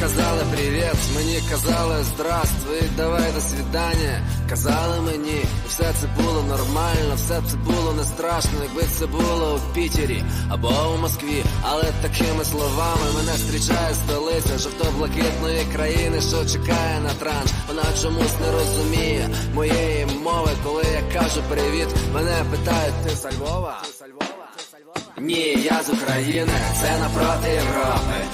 казали привіт, мені казали здравствуй, давай до свидання. Казали мені, все це було нормально, все це було не страшно, якби це було в Пітері або у Москві. Але такими словами мене зустрічає столиця жовто-блакитної країни, що чекає на транш. Вона чомусь не розуміє моєї мови, коли я кажу привіт. Мене питають, Ти з Львова? Ні, я з України, це напроти Європи.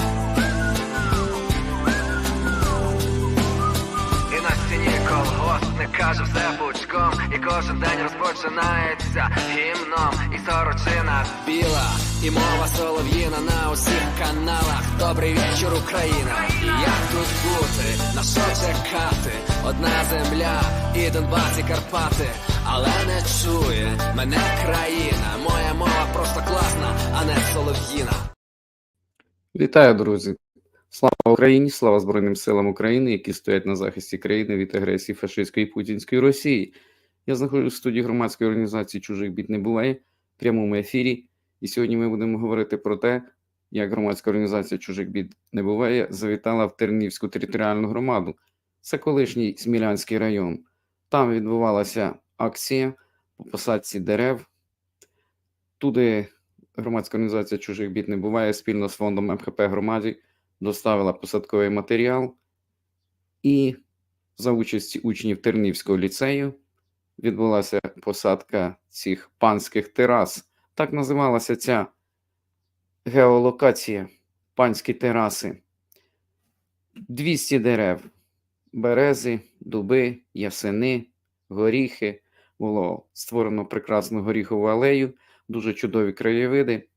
Каже все пучком, і кожен день розпочинається гімном, і сорочина біла, і мова солов'їна на усіх каналах. Добрий вечір, Україна. І як тут бути? На що чекати? Одна земля, і Донбас, і Карпати, але не чує мене країна. Моя мова просто класна, а не солов'їна. Вітаю, друзі! Слава Україні! Слава Збройним силам України, які стоять на захисті країни від агресії фашистської і путінської Росії. Я знаходжусь в студії громадської організації Чужих бід не буває в прямому ефірі. І сьогодні ми будемо говорити про те, як громадська організація Чужих бід не буває завітала в Тернівську територіальну громаду. Це колишній Смілянський район. Там відбувалася акція по посадці дерев. Туди громадська організація Чужих бід не буває спільно з фондом МХП громаді доставила посадковий матеріал, і за участі учнів Тернівського ліцею відбулася посадка цих панських терас. Так називалася ця геолокація панські тераси. 200 дерев, берези, дуби, ясени, горіхи. Було створено прекрасну горіхову алею, дуже чудові краєвиди.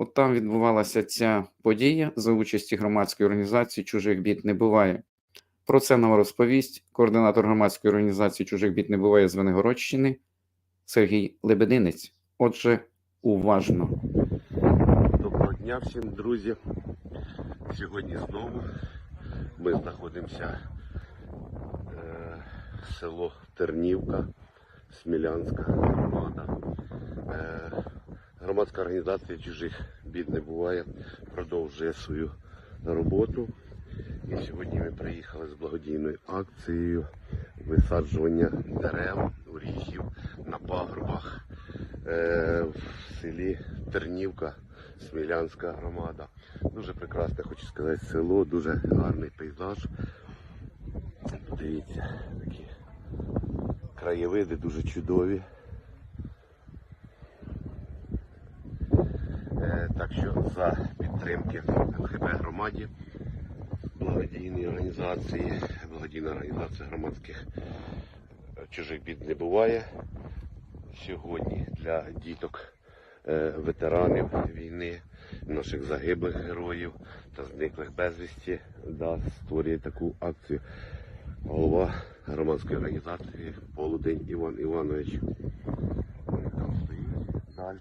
От там відбувалася ця подія за участі громадської організації Чужих бід не буває. Про це нам розповість координатор громадської організації Чужих бід не буває з Венегородщини Сергій Лебединець. Отже, уважно. Доброго дня всім, друзі. Сьогодні знову ми знаходимося е, село Тернівка, Смілянська громада. Е, громадська організація чужих бід не буває, продовжує свою роботу. І сьогодні ми приїхали з благодійною акцією висаджування дерев, уріжів на пагорбах е, в селі Тернівка, Смілянська громада. Дуже прекрасне, хочу сказати, село, дуже гарний пейзаж. Подивіться, такі краєвиди дуже чудові. Е, Так що за підтримки МХП громаді, благодійної організації, благодійна організація громадських е, чужих бід не буває. Сьогодні для діток е, ветеранів війни, наших загиблих героїв та зниклих безвісті да, створює таку акцію голова громадської організації Полудень Іван Іванович. Далі.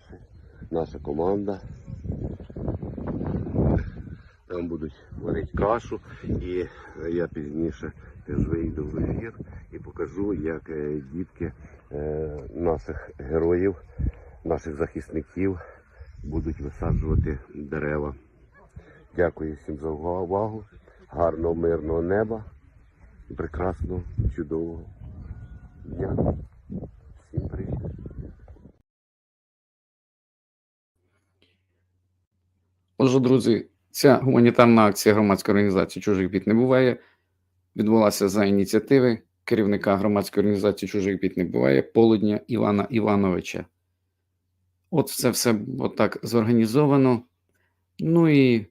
Наша команда. Там будуть варити кашу і я пізніше теж вийду в ефір і покажу, як е, дітки е, наших героїв, наших захисників будуть висаджувати дерева. Дякую всім за увагу. Гарного мирного неба прекрасного, чудового дня. Всім привіт. Отже, друзі, ця гуманітарна акція громадської організації Чужих бід не буває. Відбулася за ініціативи керівника громадської організації Чужих бід не буває Полудня Івана Івановича. От це все отак зорганізовано. Ну і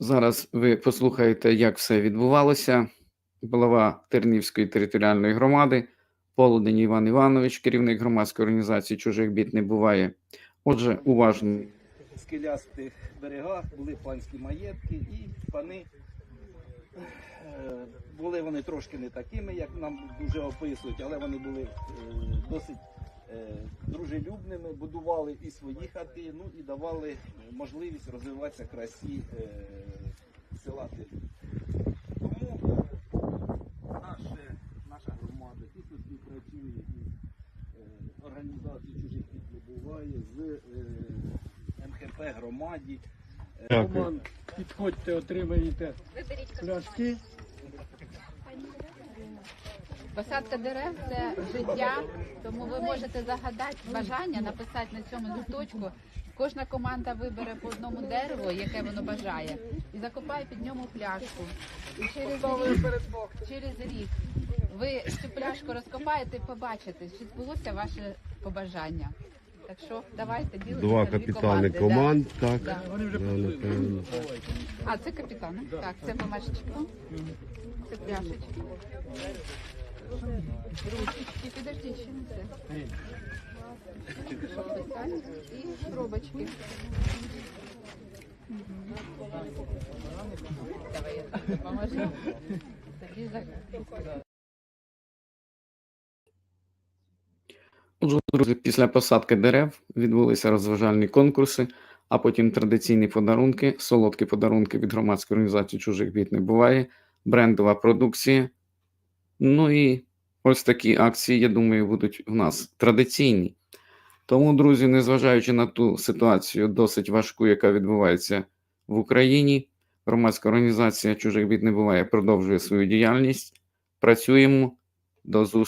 зараз ви послухаєте, як все відбувалося. Голова Тернівської територіальної громади, Полудень Іван Іванович, керівник громадської організації Чужих бід не буває. Отже, уважно. Скелястих берегах були панські маєтки, і пани е, були вони трошки не такими, як нам дуже описують, але вони були е, досить е, дружелюбними, будували і свої хати, ну і давали можливість розвиватися красі села. Тому наше, наша громада тісно співпрацює із організацією чужих буває, з МХП громаді. Е, Роман, підходьте, отримаєте пляшки. Посадка дерев це життя, тому ви можете загадати бажання, написати на цьому листочку. Кожна команда вибере по одному дереву, яке воно бажає, і закопає під ньому пляшку. І через рік, через рік ви цю пляшку розкопаєте і побачите, чи збулося ваше побажання. Так що давайте ділимося Два на дві капітани команди, команд, так. Да. Да, напевно. А, це капітани. Так, це бумажечка. Це пляшечки. Ручечки, підожди, ще не це. І пробочки. Давай я тобі допоможу. Тоді за- Отже, друзі, після посадки дерев відбулися розважальні конкурси, а потім традиційні подарунки, солодкі подарунки від громадської організації чужих бід не буває, брендова продукція. Ну і ось такі акції, я думаю, будуть в нас традиційні. Тому, друзі, незважаючи на ту ситуацію досить важку, яка відбувається в Україні, громадська організація чужих бід не буває продовжує свою діяльність. Працюємо до зустрічі.